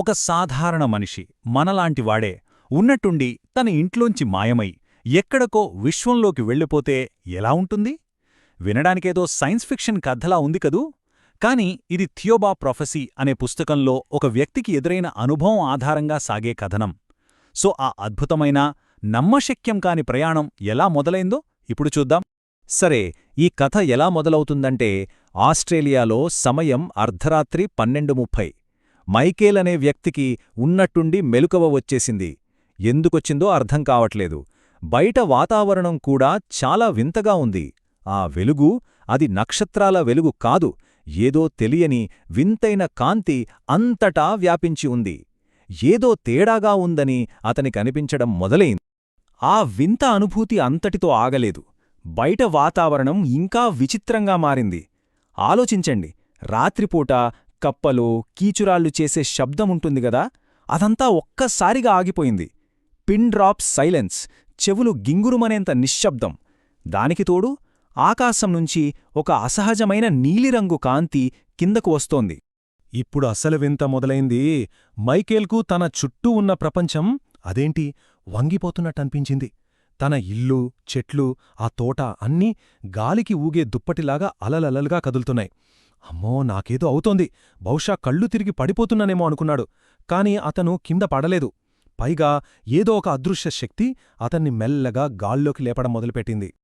ఒక సాధారణ మనిషి మనలాంటివాడే ఉన్నట్టుండి తన ఇంట్లోంచి మాయమై ఎక్కడకో విశ్వంలోకి వెళ్ళిపోతే ఎలా ఉంటుంది? వినడానికేదో సైన్స్ ఫిక్షన్ కథలా ఉంది కదూ? కాని ఇది థియోబా ప్రొఫెసీ అనే పుస్తకంలో ఒక వ్యక్తికి ఎదురైన అనుభవం ఆధారంగా సాగే కథనం. సో ఆ అద్భుతమైన నమ్మశక్యం కాని ప్రయాణం ఎలా మొదలైందో ఇప్పుడు చూద్దాం. సరే ఈ కథ ఎలా మొదలవుతుందంటే ఆస్ట్రేలియాలో సమయం అర్ధరాత్రి పన్నెండు ముప్పై. మైకేల్ అనే వ్యక్తికి ఉన్నట్టుండి మెలుకవ వచ్చేసింది. ఎందుకొచ్చిందో అర్థం కావట్లేదు. బయట వాతావరణం కూడా చాలా వింతగా ఉంది. ఆ వెలుగు అది నక్షత్రాల వెలుగు కాదు. ఏదో తెలియని వింతైన కాంతి అంతటా వ్యాపించి ఉంది. ఏదో తేడాగా ఉందని అతనికనిపించడం మొదలైంది. ఆ వింత అనుభూతి అంతటితో ఆగలేదు. బయట వాతావరణం ఇంకా విచిత్రంగా మారింది. ఆలోచించండి. రాత్రిపూట కప్పలు కీచురాళ్ళు చేసే శబ్దముంటుంది గదా? అదంతా ఒక్కసారిగా ఆగిపోయింది. పిన్ డ్రాప్ సైలెన్స్ చెవులు గింగురుమనేంత నిశ్శబ్దం. దానికి తోడు ఆకాశం నుంచి ఒక అసహజమైన నీలిరంగు కాంతి కిందకు వస్తోంది. ఇప్పుడు అసలు వింత మొదలైంది. మైకేల్కు తన చుట్టూ ఉన్న ప్రపంచం అదేంటి? వంగిపోతున్నట్టనిపించింది. తన ఇల్లు చెట్లు ఆ తోట అన్నీ గాలికి ఊగే దుప్పటిలాగా అలలలలుగా కదులుతున్నాయి. అమ్మో నాకేదో అవుతోంది. బహుశా కళ్ళు తిరిగి పడిపోతున్నానేమో అనుకున్నాడు. కాని అతను కింద పడలేదు. పైగా ఏదో ఒక అదృశ్య శక్తి అతన్ని మెల్లగా గాల్లోకి లేపడం మొదలుపెట్టింది.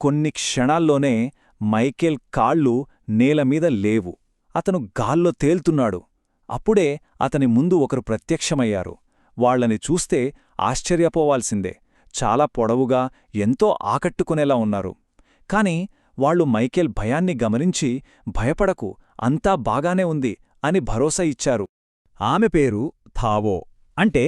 కొన్ని క్షణాల్లోనే మైకేల్ కాళ్ళు నేలమీద లేవు. అతను గాల్లో తేల్తున్నాడు. అప్పుడే అతని ముందు ఒకరు ప్రత్యక్షమయ్యారు. వాళ్ళని చూస్తే ఆశ్చర్యపోవాల్సిందే. చాలా పొడవుగా ఎంతో ఆకట్టుకునేలా ఉన్నారు. కాని వాళ్ళు మైకేల్ భయాన్ని గమనించి భయపడకు అంతా బాగానే ఉంది అని భరోసా ఇచ్చారు. ఆమె పేరు థావో అంటే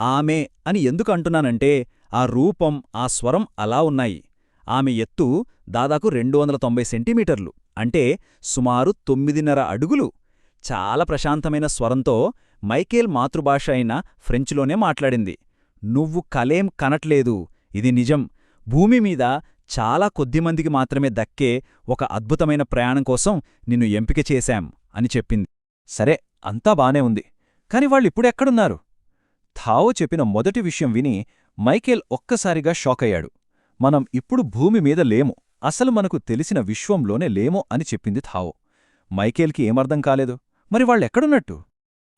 ఆమె అని ఎందుకు అంటున్నానంటే ఆ రూపం ఆ స్వరం అలా ఉన్నాయి. ఆమె ఎత్తు దాదాపు రెండు వందల తొంభై సెంటీమీటర్లు అంటే సుమారు తొమ్మిదిన్నర అడుగులు. చాలా ప్రశాంతమైన స్వరంతో మైకేల్ మాతృభాష అయిన ఫ్రెంచ్లోనే మాట్లాడింది. నువ్వు కలేం కనట్లేదు ఇది నిజం. భూమి మీద చాలా కొద్దిమందికి మాత్రమే దక్కే ఒక అద్భుతమైన ప్రయాణం కోసం నిన్ను ఎంపిక చేశాం అని చెప్పింది. సరే అంతా బానే ఉంది. కాని వాళ్ళిప్పుడెక్కడున్నారు థావో చెప్పిన మొదటి విషయం విని మైకేల్ ఒక్కసారిగా షాకయ్యాడు మనం ఇప్పుడు భూమి మీద లేము. అసలు మనకు తెలిసిన విశ్వంలోనే లేమో అని చెప్పింది థావో. మైకేల్కి ఏమర్థం కాలేదు? మరి వాళ్ళెక్కడున్నట్టు?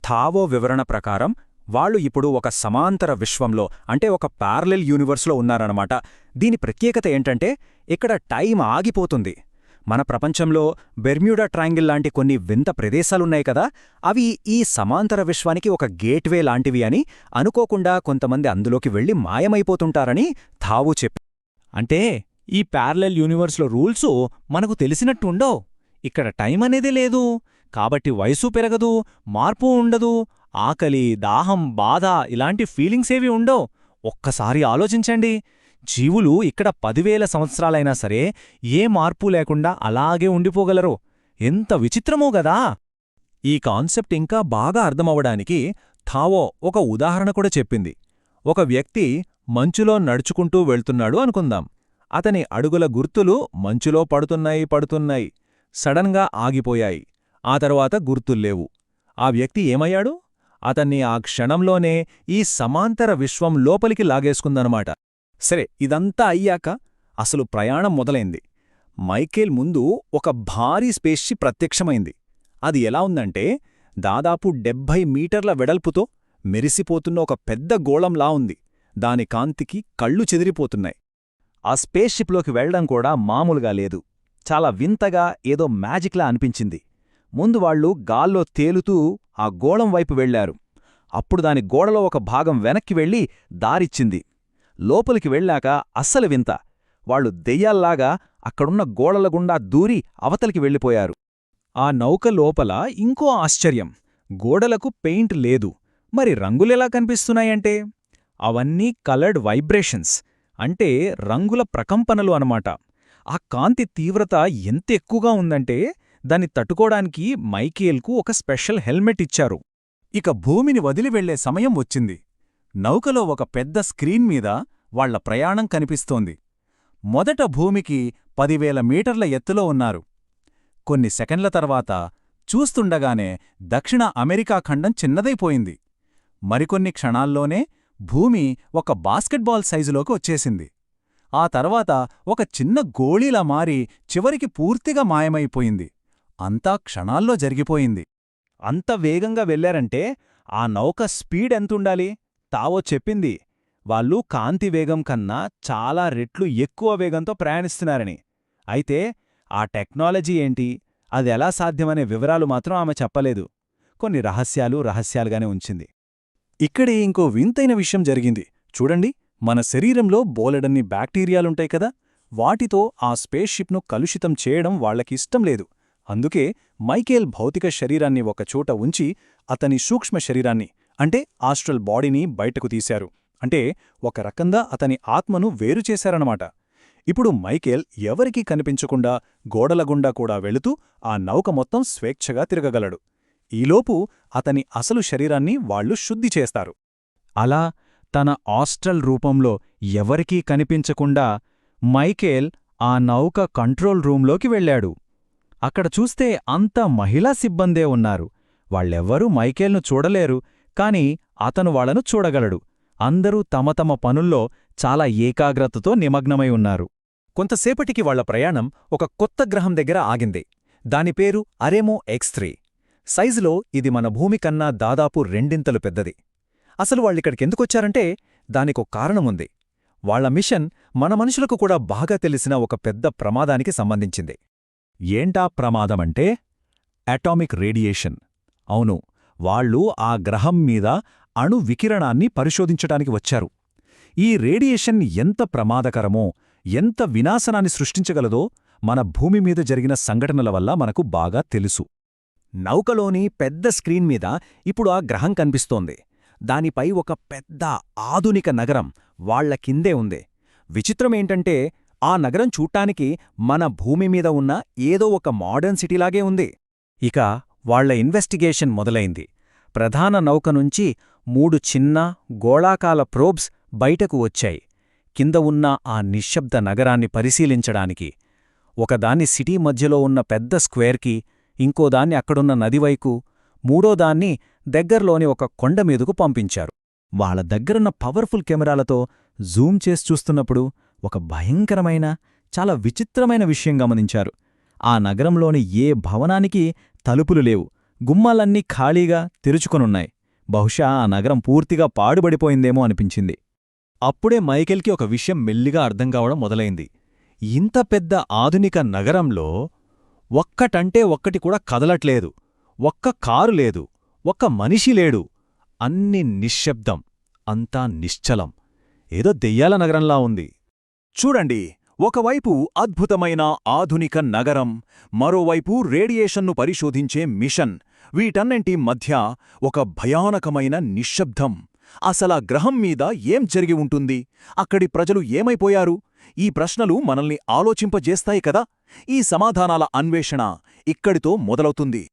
థావో వివరణ ప్రకారం వాళ్ళు ఇప్పుడు ఒక సమాంతర విశ్వంలో అంటే ఒక ప్యారలెల్ యూనివర్స్లో ఉన్నారన్నమాట. దీని ప్రత్యేకత ఏంటంటే ఇక్కడ టైం ఆగిపోతుంది. మన ప్రపంచంలో బెర్మ్యూడా ట్రాంగిల్ లాంటి కొన్ని వింత ప్రదేశాలున్నాయి కదా అవి ఈ సమాంతర విశ్వానికి ఒక గేట్వే లాంటివి అని అనుకోకుండా కొంతమంది అందులోకి వెళ్ళి మాయమైపోతుంటారని థావు చెప్పి అంటే ఈ ప్యారలెల్ యూనివర్స్లో రూల్సు మనకు తెలిసినట్టుండో ఇక్కడ టైం అనేదే లేదు. కాబట్టి వయసు పెరగదు మార్పు ఉండదు ఆకలి దాహం బాధ ఇలాంటి ఫీలింగ్సేవి ఉండో ఒక్కసారి ఆలోచించండి. జీవులు ఇక్కడ పదివేల సంవత్సరాలైనా సరే ఏ మార్పు లేకుండా అలాగే ఉండిపోగలరు. ఎంత విచిత్రమో గదా! ఈ కాన్సెప్ట్ ఇంకా బాగా అర్థమవడానికి థావో ఒక ఉదాహరణ కూడా చెప్పింది. ఒక వ్యక్తి మంచులో నడుచుకుంటూ వెళ్తున్నాడు అనుకుందాం. అతని అడుగుల గుర్తులు మంచులో పడుతున్నాయి పడుతున్నాయి. సడన్గా ఆగిపోయాయి. ఆ తరువాత గుర్తుల్లేవు. ఆ వ్యక్తి ఏమయ్యాడు? అతన్ని ఆ క్షణంలోనే ఈ సమాంతర విశ్వం లోపలికి లాగేసుకుందనమాట. సరే ఇదంతా అయ్యాక అసలు ప్రయాణం మొదలైంది. మైకేల్ ముందు ఒక భారీ స్పేస్షి ప్రత్యక్షమైంది. అది ఎలా ఉందంటే దాదాపు డెబ్భై మీటర్ల వెడల్పుతో మెరిసిపోతున్న ఒక పెద్ద గోళంలా ఉంది. దాని కాంతికి కళ్ళు చెదిరిపోతున్నాయి. ఆ స్పేస్షిప్లోకి వెళ్ళడం కూడా మామూలుగా లేదు. చాలా వింతగా ఏదో మ్యాజిక్లా అనిపించింది. ముందు వాళ్ళు గాల్లో తేలుతూ ఆ గోళం వైపు వెళ్ళారు అప్పుడు దాని గోడలో ఒక భాగం వెనక్కి వెళ్ళి దారిచ్చింది. లోపలికి వెళ్ళాక అస్సలు వింత. వాళ్ళు దెయ్యాల్లాగా అక్కడున్న గోడల గుండా దూరి అవతలికి వెళ్ళిపోయారు. ఆ నౌక లోపల ఇంకో ఆశ్చర్యం. గోడలకు పెయింట్ లేదు. మరి రంగులెలా కనిపిస్తున్నాయంటే? అవన్నీ కలర్డ్ వైబ్రేషన్స్. అంటే రంగుల ప్రకంపనలు అనమాట ఆ కాంతి తీవ్రత ఎంత ఎక్కువగా ఉందంటే దాన్ని తట్టుకోడానికి మైకేల్కు ఒక స్పెషల్ హెల్మెట్ ఇచ్చారు. ఇక భూమిని వదిలి వెళ్ళే సమయం వచ్చింది. నౌకలో ఒక పెద్ద స్క్రీన్ మీద వాళ్ళ ప్రయాణం కనిపిస్తోంది. మొదట భూమికి పదివేల మీటర్ల ఎత్తులో ఉన్నారు. కొన్ని సెకండ్ల తర్వాత చూస్తుండగానే దక్షిణ అమెరికా ఖండం చిన్నదైపోయింది మరికొన్ని క్షణాల్లోనే భూమి ఒక బాస్కెట్బాల్ సైజులోకి వచ్చేసింది. ఆ తర్వాత ఒక చిన్న గోళీలా మారి చివరికి పూర్తిగా మాయమైపోయింది. అంతా క్షణాల్లో జరిగిపోయింది. అంత వేగంగా వెళ్ళారంటే ఆ నౌక స్పీడ్ ఎంతుండాలి? తావో చెప్పింది. వాళ్ళు కాంతి వేగం కన్నా చాలా రెట్లు ఎక్కువ వేగంతో ప్రయాణిస్తున్నారని. అయితే ఆ టెక్నాలజీ ఏంటి? అది ఎలా సాధ్యమనే వివరాలు మాత్రం ఆమె చెప్పలేదు. కొన్ని రహస్యాలు రహస్యాలుగానే ఉంచింది. ఇక్కడే ఇంకో వింతైన విషయం జరిగింది. చూడండి మన శరీరంలో బోలెడన్ని బ్యాక్టీరియాలుంటాయి కదా? వాటితో ఆ స్పేస్ షిప్ను కలుషితం చేయడం వాళ్ళకిష్టం లేదు. అందుకే మైకేల్ భౌతిక శరీరాన్ని ఒకచోట ఉంచి అతని సూక్ష్మ శరీరాన్ని అంటే ఆస్ట్రల్ బాడీని బయటకు తీశారు. అంటే ఒక రకంగా అతని ఆత్మను వేరు చేశారనమాట ఇప్పుడు మైకేల్ ఎవరికీ కనిపించకుండా గోడలగుండా కూడా వెళుతూ ఆ నౌక మొత్తం స్వేచ్ఛగా తిరగగలడు. ఈలోపు అతని అసలు శరీరాన్ని వాళ్ళు శుద్ధి చేస్తారు. అలా తన ఆస్ట్రల్ రూపంలో ఎవరికీ కనిపించకుండా మైకేల్ ఆ నౌక కంట్రోల్ రూంలోకి వెళ్ళాడు. అక్కడ చూస్తే అంతా మహిళా సిబ్బందే ఉన్నారు. వాళ్ళెవ్వరూ మైకేల్ను చూడలేరు కాని అతను వాళ్ళను చూడగలడు. అందరూ తమ తమ పనుల్లో చాలా ఏకాగ్రతతో నిమగ్నమై ఉన్నారు. కొంతసేపటికి వాళ్ళ ప్రయాణం ఒక కొత్త గ్రహం దగ్గర ఆగింది. దాని పేరు అరేమో ఎక్స్ త్రీ. సైజులో ఇది మన భూమి కన్నా దాదాపు రెండింతలు పెద్దది. అసలు వాళ్ళిక్కడికెందుకొచ్చారంటే దానికో కారణముంది. వాళ్ళ మిషన్ మన మనుషులకు కూడా బాగా తెలిసిన ఒక పెద్ద ప్రమాదానికి సంబంధించింది. ఏంటా ప్రమాదమంటే అటామిక్ రేడియేషన్. అవును వాళ్ళు ఆ గ్రహం మీద అణు వికిరణాన్ని పరిశోధించటానికి వచ్చారు. ఈ రేడియేషన్ ఎంత ప్రమాదకరమో ఎంత వినాశనాన్ని సృష్టించగలదో మన భూమి మీద జరిగిన సంఘటనల వల్ల మనకు బాగా తెలుసు. నౌకలోని పెద్ద స్క్రీన్ మీద ఇప్పుడు ఆ గ్రహం కనిపిస్తోంది. దానిపై ఒక పెద్ద ఆధునిక నగరం వాళ్ళ కిందే ఉంది. విచిత్రమేంటంటే ఆ నగరం చూట్టానికి మన భూమి మీద ఉన్న ఏదో ఒక మోడర్న్ సిటీలాగే ఉంది. ఇక వాళ్ళ ఇన్వెస్టిగేషన్ మొదలైంది. ప్రధాన నౌక నుంచి మూడు చిన్న గోళాకాల ప్రోబ్స్ బయటకు వచ్చాయి. కింద ఉన్న ఆ నిశ్శబ్ద నగరాన్ని పరిశీలించడానికి. ఒకదాన్ని సిటీ మధ్యలో ఉన్న పెద్ద స్క్వేర్కి ఇంకోదాన్ని అక్కడున్న నదివైకు మూడోదాన్ని దగ్గర్లోని ఒక కొండమీదుకు పంపించారు. వాళ్ళ దగ్గరున్న పవర్ఫుల్ కెమెరాలతో జూమ్ చేసి చూస్తున్నప్పుడు ఒక భయంకరమైన చాలా విచిత్రమైన విషయం గమనించారు. ఆ నగరంలోని ఏ భవనానికి తలుపులు లేవు. గుమ్మాలన్నీ ఖాళీగా తెరుచుకొనున్నాయి. బహుశా ఆ నగరం పూర్తిగా పాడుబడిపోయిందేమో అనిపించింది. అప్పుడే మైకెల్కి ఒక విషయం మెల్లిగా అర్థం కావడం మొదలైంది. ఇంత పెద్ద ఆధునిక నగరంలో ఒక్కటంటే ఒక్కటి కూడా కదలట్లేదు. ఒక్క కారు లేదు. ఒక్క మనిషి లేడు. అన్ని నిశ్శబ్దం. అంతా నిశ్చలం. ఏదో దెయ్యాల నగరంలా ఉంది. చూడండి ఒకవైపు అద్భుతమైన ఆధునిక నగరం మరోవైపు రేడియేషన్ను పరిశోధించే మిషన్. వీటన్నింటి మధ్య ఒక భయానకమైన నిశ్శబ్దం. అసలా గ్రహం మీద ఏం జరిగి ఉంటుంది? అక్కడి ప్రజలు ఏమైపోయారు? ఈ ప్రశ్నలు మనల్ని ఆలోచింపజేస్తాయి కదా? ఈ సమాధానాల అన్వేషణ ఇక్కడితో మొదలవుతుంది.